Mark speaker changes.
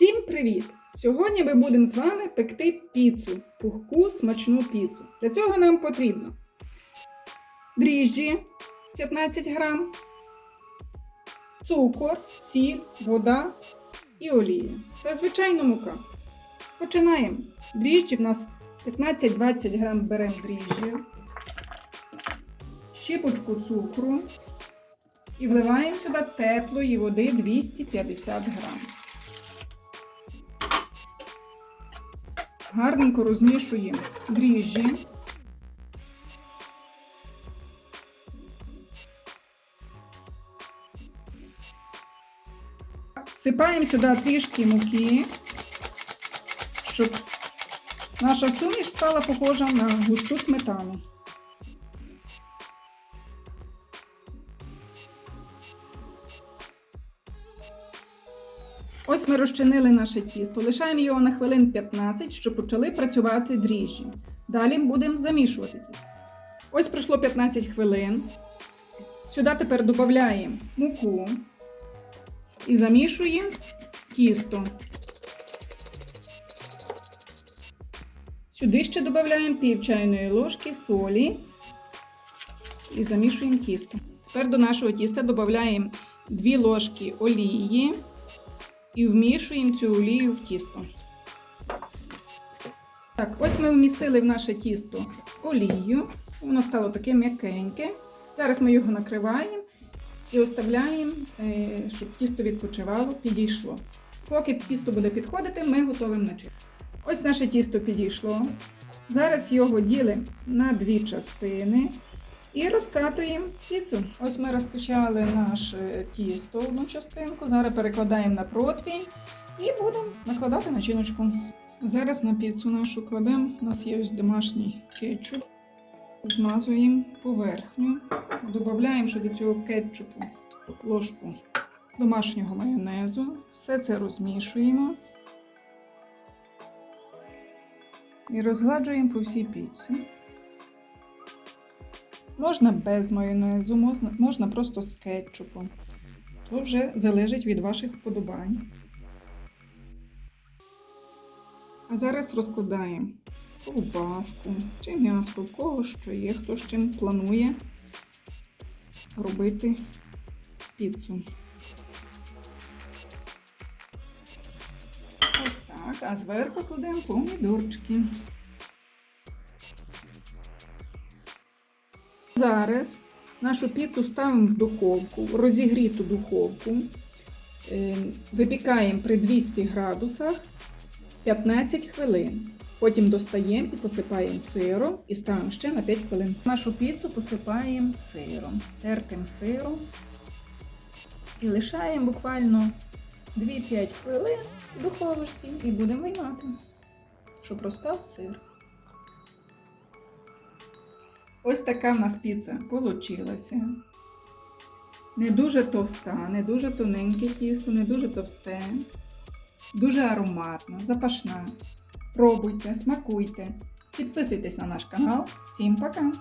Speaker 1: Всім привіт! Сьогодні ми будемо з вами пекти піцу, пухку смачну піцу. Для цього нам потрібно дріжджі 15 грам, цукор, сіль, вода і олія. Та звичайно мука. Починаємо. Дріжджі в нас 15-20 грам беремо дріжджі, щіпочку цукру і вливаємо сюди теплої води 250 грам. Гарненько розмішуємо дріжджі. Всипаємо сюди трішки муки, щоб наша суміш стала похожа на густу сметану. Ось ми розчинили наше тісто. Лишаємо його на хвилин 15, щоб почали працювати дріжджі. Далі будемо замішувати тісто. Ось пройшло 15 хвилин. Сюди тепер додаємо муку і замішуємо тісто. Сюди ще додаємо пів чайної ложки солі і замішуємо тісто. Тепер до нашого тіста додаємо 2 ложки олії і вмішуємо цю олію в тісто. Так, ось ми вмісили в наше тісто олію. Воно стало таке м'якеньке. Зараз ми його накриваємо і оставляємо, е, щоб тісто відпочивало, підійшло. Поки тісто буде підходити, ми готуємо начинку. Ось наше тісто підійшло. Зараз його ділимо на дві частини і розкатуємо піцу. Ось ми розкачали наше тісто одну частинку. Зараз перекладаємо на противень і будемо накладати начиночку. Зараз на піцу нашу кладемо. У нас є ось домашній кетчуп. Змазуємо поверхню. Додаємо до цього кетчупу ложку домашнього майонезу. Все це розмішуємо. І розгладжуємо по всій піці. Можна без майонезу, можна, просто з кетчупом. То вже залежить від ваших вподобань. А зараз розкладаємо ковбаску чи м'ясо, в кого що є, хто з чим планує робити піцу. Ось так, а зверху кладемо помідорчики. Зараз нашу піцу ставимо в духовку, розігріту духовку. Е, Випікаємо при 200 градусах 15 хвилин. Потім достаємо і посипаємо сиром і ставимо ще на 5 хвилин. Нашу піцу посипаємо сиром, тертим сиром. І лишаємо буквально 2-5 хвилин в духовочці і будемо виймати, щоб розстав сир. Ось така в нас піца получилася. Не дуже товста, не дуже тоненьке тісто, не дуже товсте, дуже ароматна, запашна. Пробуйте, смакуйте, підписуйтесь на наш канал. Всім пока!